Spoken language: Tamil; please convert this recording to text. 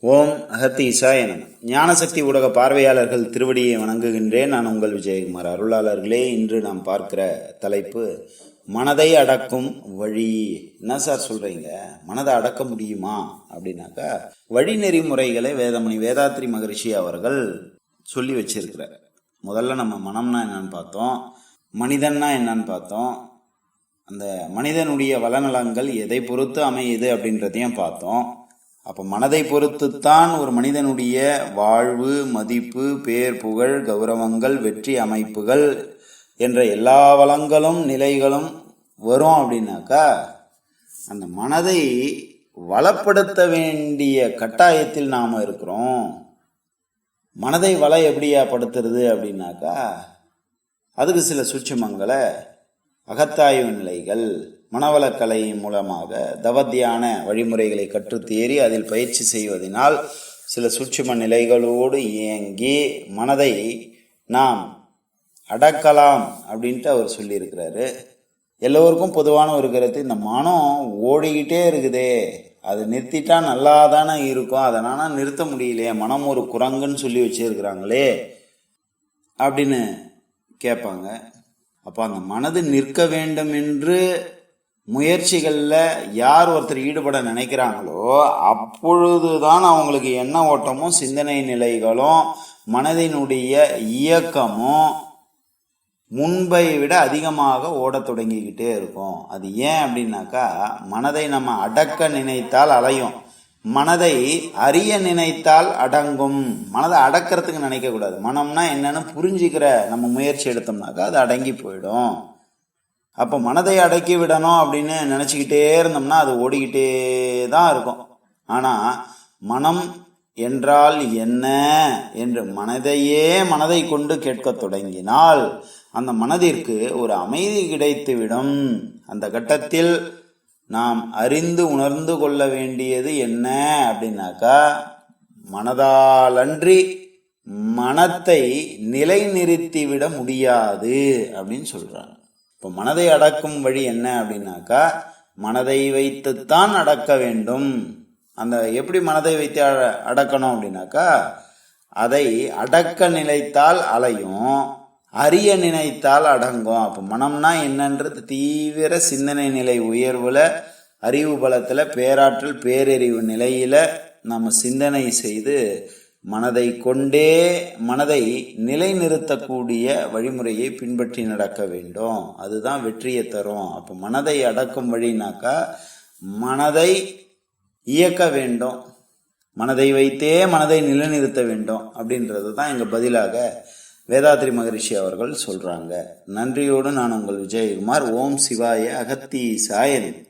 ஓம் அகத்தி இசாயனம் ஞானசக்தி ஊடக பார்வையாளர்கள் திருவடியை வணங்குகின்றேன். நான் உங்கள் விஜயகுமார் அருளாளர்களே. இன்று நாம் பார்க்கிற தலைப்பு மனதை அடக்கும் வழி. என்ன சார் சொல்றீங்க? மனதை அடக்க முடியுமா? அப்படின்னாக்கா வழி நெறிமுறைகளை வேதமணி வேதாத்ரி மகரிஷி அவர்கள் சொல்லி வச்சிருக்கிறார். முதல்ல நம்ம மனம்னா என்னன்னு பார்த்தோம். மனிதன்னா என்னன்னு பார்த்தோம். அந்த மனிதனுடைய வளநலங்கள் எதை பொறுத்து அமையுது அப்படின்றதையும் பார்த்தோம். அப்போ மனதை பொறுத்துத்தான் ஒரு மனிதனுடைய வாழ்வு மதிப்பு பேர் புகழ் கௌரவங்கள் வெற்றி அமைப்புகள் என்ற எல்லா வளங்களும் நிலைகளும் வரும் அப்படின்னாக்கா அந்த மனதை வளப்படுத்த வேண்டிய கட்டாயத்தில் நாம் இருக்கிறோம். மனதை வள எப்படியா படுத்துறது அப்படின்னாக்கா அதுக்கு சில சூட்சுமங்களை அகத்தாய்வு நிலைகள் மனவளக்கலை மூலமாக தவத்தியான வழிமுறைகளை கற்றுத்தேறி அதில் பயிற்சி செய்வதனால் சில சூட்சும நிலைகளோடு இயங்கி மனதை நாம் அடக்கலாம் அப்படின்ட்டு அவர் சொல்லியிருக்கிறாரு. எல்லோருக்கும் பொதுவான ஒரு கருத்து இந்த மனம் ஓடிக்கிட்டே இருக்குதே அது நிறுத்திட்டா நல்லா தானே இருக்கும் அதனால நிறுத்த முடியலையே மனம் ஒரு குரங்குன்னு சொல்லி வச்சிருக்கிறாங்களே அப்படின்னு கேட்பாங்க. அப்போ அந்த மனது நிற்க வேண்டும் என்று முயற்சிகளில் யார் ஒருத்தர் ஈடுபட நினைக்கிறாங்களோ அப்பொழுதுதான் அவங்களுக்கு எண்ண ஓட்டமும் சிந்தனை நிலைகளும் மனதினுடைய இயக்கமும் முன்பை விட அதிகமாக ஓடத் தொடங்கிக்கிட்டே இருக்கும். அது ஏன் அப்படின்னாக்கா மனதை நம்ம அடக்க நினைத்தால் அலையும். மனதை அறிய நினைத்தால் அடங்கும். மனதை அடக்கிறதுக்கு நினைக்கக்கூடாது. மனம்னா என்னன்னு புரிஞ்சுக்கிற நம்ம முயற்சி எடுத்தோம்னாக்கா அது அடங்கி போயிடும். அப்போ மனதை அடக்கி விடணும் அப்படின்னு நினச்சிக்கிட்டே இருந்தோம்னா அது ஓடிக்கிட்டே தான் இருக்கும். ஆனால் மனம் என்றால் என்ன என்று மனதையே மனதை கொண்டு கேட்கத் தொடங்கினால் அந்த மனதிற்கு ஒரு அமைதி கிடைத்துவிடும். அந்த கட்டத்தில் நாம் அறிந்து உணர்ந்து கொள்ள வேண்டியது என்ன அப்படின்னாக்கா மனதாலன்றி மனத்தை நிலைநிறுத்திவிட முடியாது அப்படின்னு சொல்கிறாங்க இப்போ மனதை அடக்கும் வழி என்ன அப்படின்னாக்கா மனதை வைத்துத்தான் அடக்க வேண்டும். அந்த எப்படி மனதை வைத்து அட- அடக்கணும் அப்படின்னாக்கா அதை அடக்க நினைத்தால் அலையும் அறிய நினைத்தால் அடங்கும். அப்போ மனம்னா என்னன்றது தீவிர சிந்தனை நிலை உயர்வில் அறிவு பலத்தில் பேராற்றல் பேரறிவு நிலையில் நம்ம சிந்தனை செய்து மனதை கொண்டே மனதை நிலைநிறுத்தக்கூடிய வழிமுறையை பின்பற்றி நடக்க வேண்டும். அதுதான் வெற்றியை தரும். அப்போ மனதை அடக்கும் வழினாக்கா மனதை இயக்க வேண்டும். மனதை வைத்தே மனதை நிலைநிறுத்த வேண்டும் அப்படின்றது தான் எங்கள் பதிலாக வேதாத்ரி மகரிஷி அவர்கள் சொல்கிறாங்க நன்றியோடு நான் உங்கள் விஜயகுமார். ஓம் சிவாய அகத்தி சாயன்